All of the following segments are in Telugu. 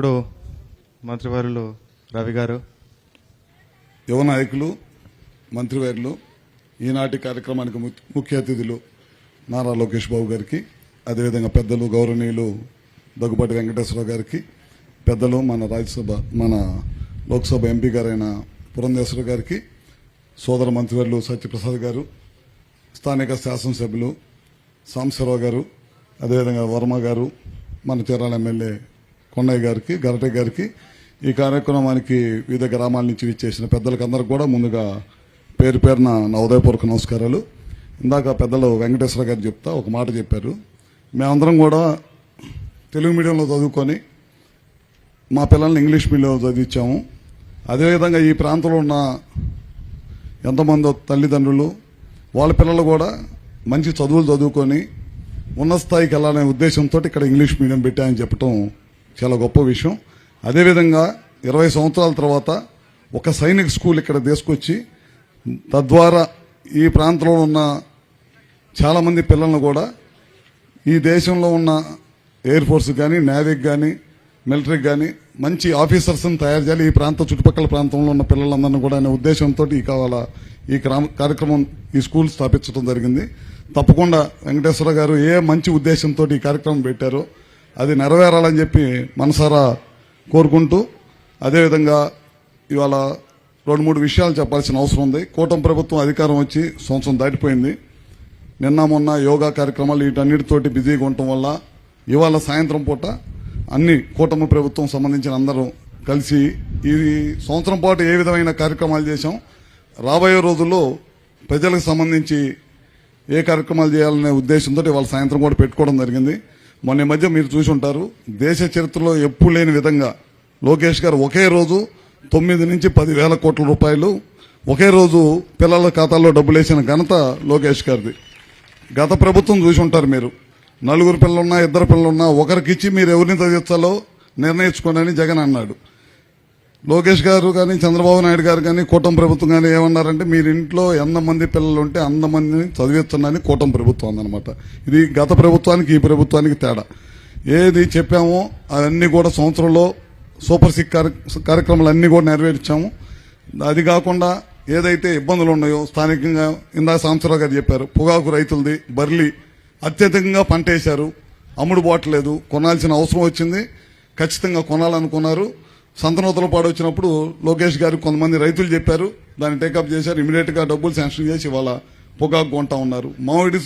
ఇప్పుడు మంత్రివారులు రవి గారు. యువ నాయకులు మంత్రివర్యులు ఈనాటి కార్యక్రమానికి ము- ముఖ్య అతిథులు నారా లోకేష్ బాబు గారికి అదేవిధంగా పెద్దలు గౌరవనీయులు దగ్గుపాటి వెంకటేశ్వర గారికి పెద్దలు మన రాజ్యసభ మన లోక్సభ ఎంపీ గారైన పురంధేశ్వర గారికి సోదర మంత్రివర్యులు సత్యప్రసాద్ గారు స్థానిక శాసనసభ్యులు సాంబశివరావు గారు అదేవిధంగా వర్మ గారు మన చీరాల ఎమ్మెల్యే కొండయ్య గారికి గరటయ్య గారికి ఈ కార్యక్రమానికి వివిధ గ్రామాల నుంచి విచ్చేసిన పెద్దలకు అందరికి కూడా ముందుగా పేరు పేరున నా ఉదయపూర్వక నమస్కారాలు. ఇందాక పెద్దలు వెంకటేశ్వర గారు చెప్తా ఒక మాట చెప్పారు. మేమందరం కూడా తెలుగు మీడియంలో చదువుకొని మా పిల్లల్ని ఇంగ్లీష్ మీడియంలో చదివించాము. అదేవిధంగా ఈ ప్రాంతంలో ఉన్న ఎంతమందో తల్లిదండ్రులు వాళ్ళ పిల్లలు కూడా మంచి చదువులు చదువుకొని ఉన్నత స్థాయికి వెళ్ళాలనే ఉద్దేశంతో ఇక్కడ ఇంగ్లీష్ మీడియం పెట్టామని చెప్పడం చాలా గొప్ప విషయం. అదేవిధంగా ఇరవై సంవత్సరాల తర్వాత ఒక సైనిక్ స్కూల్ ఇక్కడ తీసుకొచ్చి తద్వారా ఈ ప్రాంతంలో ఉన్న చాలామంది పిల్లలను కూడా ఈ దేశంలో ఉన్న ఎయిర్ ఫోర్స్ కానీ నేవీకి కానీ మిలిటరీకి కానీ మంచి ఆఫీసర్స్ని తయారు చేయాలి. ఈ ప్రాంత చుట్టుపక్కల ప్రాంతంలో ఉన్న పిల్లలందరినీ కూడా అనే ఉద్దేశంతో ఈ కావాల ఈ కార్యక్రమం ఈ స్కూల్ స్థాపించడం జరిగింది. తప్పకుండా వెంకటేశ్వర గారు ఏ మంచి ఉద్దేశంతో ఈ కార్యక్రమం పెట్టారో అది నెరవేరాలని చెప్పి మనసారా కోరుకుంటూ అదేవిధంగా ఇవాళ రెండు మూడు విషయాలు చెప్పాల్సిన అవసరం ఉంది. కూటమి ప్రభుత్వం అధికారం వచ్చి సంవత్సరం దాటిపోయింది. నిన్న మొన్న యోగా కార్యక్రమాలు వీటన్నిటితోటి బిజీగా ఉండటం వల్ల ఇవాళ సాయంత్రం పూట అన్ని కూటమి ప్రభుత్వం సంబంధించిన అందరూ కలిసి ఈ సంవత్సరం పాటు ఏ విధమైన కార్యక్రమాలు చేశాం రాబోయే రోజుల్లో ప్రజలకు సంబంధించి ఏ కార్యక్రమాలు చేయాలనే ఉద్దేశంతో ఇవాళ సాయంత్రం కూడా పెట్టుకోవడం జరిగింది. మొన్న మధ్య మీరు చూసి ఉంటారు దేశ చరిత్రలో ఎప్పుడు లేని విధంగా లోకేష్ గారు ఒకే రోజు తొమ్మిది నుంచి పది వేల కోట్ల రూపాయలు ఒకే రోజు పిల్లల ఖాతాల్లో డబ్బులు వేసిన ఘనత లోకేష్ గారిది. గత ప్రభుత్వం చూసి ఉంటారు మీరు. నలుగురు పిల్లలున్నా ఇద్దరు పిల్లలున్నా ఒకరికిచ్చి మీరు ఎవరిని చదివించాలో నిర్ణయించుకోనని జగన్ అన్నాడు. లోకేష్ గారు కానీ చంద్రబాబు నాయుడు గారు కానీ కూటమి ప్రభుత్వం కానీ ఏమన్నారంటే మీరు ఇంట్లో ఎంతమంది పిల్లలు ఉంటే అంతమందిని చదివిస్తున్నారని కూటమి ప్రభుత్వం అందనమాట ఇది గత ప్రభుత్వానికి ఈ ప్రభుత్వానికి తేడా. ఏది చెప్పామో అవన్నీ కూడా సంవత్సరంలో సూపర్ సిక్ కార్య- కార్యక్రమాలు అన్నీ కూడా నెరవేర్చాము. అది కాకుండా ఏదైతే ఇబ్బందులు ఉన్నాయో స్థానికంగా ఇందాక సాంబశివరావు గారు చెప్పారు పొగాకు రైతులది బర్లీ అత్యధికంగా పంట వేశారు అమ్ముడు పోవట్లేదు కొనాల్సిన అవసరం వచ్చింది. ఖచ్చితంగా కొనాలనుకున్నారు. సంతనూతల పాడు వచ్చినప్పుడు లోకేష్ గారు కొంతమంది రైతులు చెప్పారు దాన్ని టేకప్ చేశారు ఇమీడియట్గా డబ్బులు శాంక్షన్ చేసి ఇవాళ పొగాకు కొంటా ఉన్నారు. మామిడి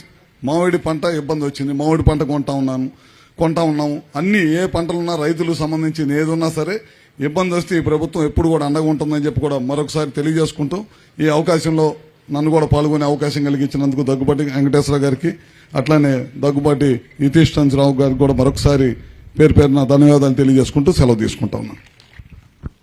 మామిడి పంట ఇబ్బంది వచ్చింది. మామిడి పంట కొంటా ఉన్నాను కొంటా ఉన్నాము. అన్ని ఏ పంటలున్నా రైతులకు సంబంధించిన ఏదున్నా సరే ఇబ్బంది వస్తే ఈ ప్రభుత్వం ఎప్పుడు కూడా అండగా ఉంటుందని చెప్పి కూడా మరొకసారి తెలియజేసుకుంటూ ఈ అవకాశంలో నన్ను కూడా పాల్గొనే అవకాశం కలిగించినందుకు దగ్గుబాటి వెంకటేశ్వర గారికి అట్లానే దగ్గుబాటి నితీష్ చంద్రరావు గారికి కూడా మరొకసారి పేరు పేరున ధన్యవాదాలు తెలియజేసుకుంటూ సెలవు తీసుకుంటా ఉన్నాను.